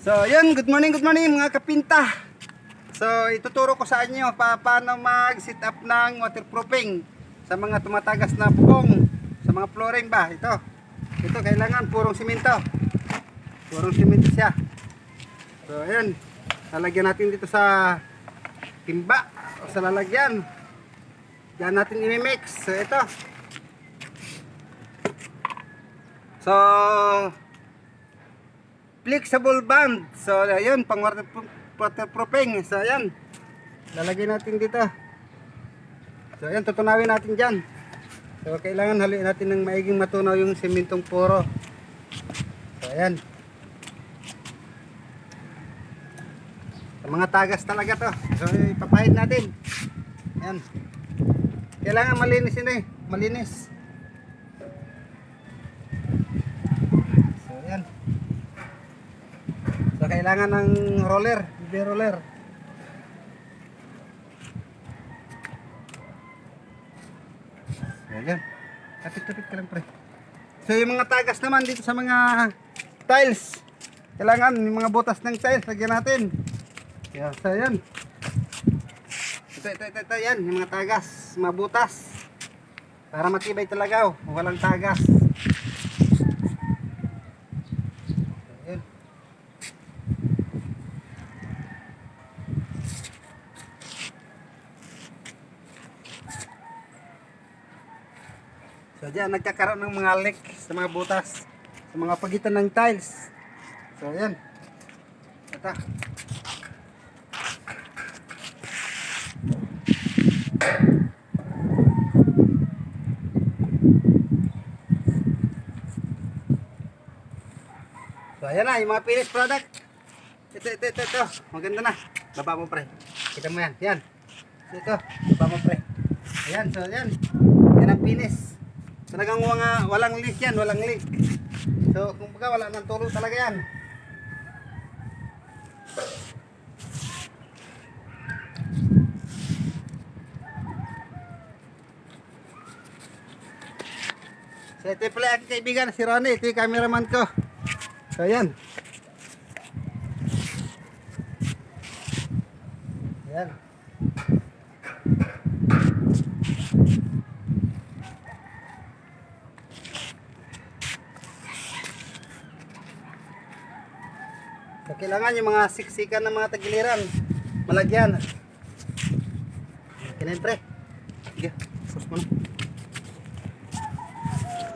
So, yun, good morning, good morning mga kapinta. So, ituturo ko sa inyo pa paano mag-set up ng waterproofing sa mga tumatagas na bubong, sa mga flooring ba. Ito, ito kailangan purong simento. Purong simento siya. So, ayun, lalagyan natin dito sa timba o sa lalagyan. Diyan natin i-mix. So, ito. So, flexible band. So, ayun, pang water- waterproofing. So, ayan. Lalagyan natin dito. So, ayan, tutunawin natin dyan. So, kailangan haluin natin ng maiging matunaw yung simentong puro. So, ayan. Sa mga tagas talaga to. So, ipapahid natin. Ayan. Kailangan malinis yun eh. Malinis. So, ayan. Kailangan ng roller, BB roller. Ayan. Kapit-kapit ka lang, pre. So, yung mga tagas naman dito sa mga tiles. Kailangan, yung mga butas ng tiles, lagyan natin. Yeah, so, ayan. Ito, ito, ito, ito, yan. Yung mga tagas, mga butas. Para matibay talaga, oh. Walang tagas. Ayan. So dyan, nagkakaroon ng mga leak sa mga butas, sa mga pagitan ng tiles. So yan. Ito. So ayan na, yung mga finished product. Ito, ito, ito, ito. Maganda na. Baba mo pre. Kita mo yan. Yan. Ito, baba mo pre. Ayan, so ayan. Yan ang finish. Talagang mga, walang leak yan, walang leak. So, kung baga, wala nang tulo talaga yan. So, ito pala aking kaibigan, si Ronnie. Ito yung cameraman ko. So, ayan. Ayan. So, kailangan yung mga siksikan ng mga tagiliran. Malagyan. Kinain pre. Sige, okay, first mo na.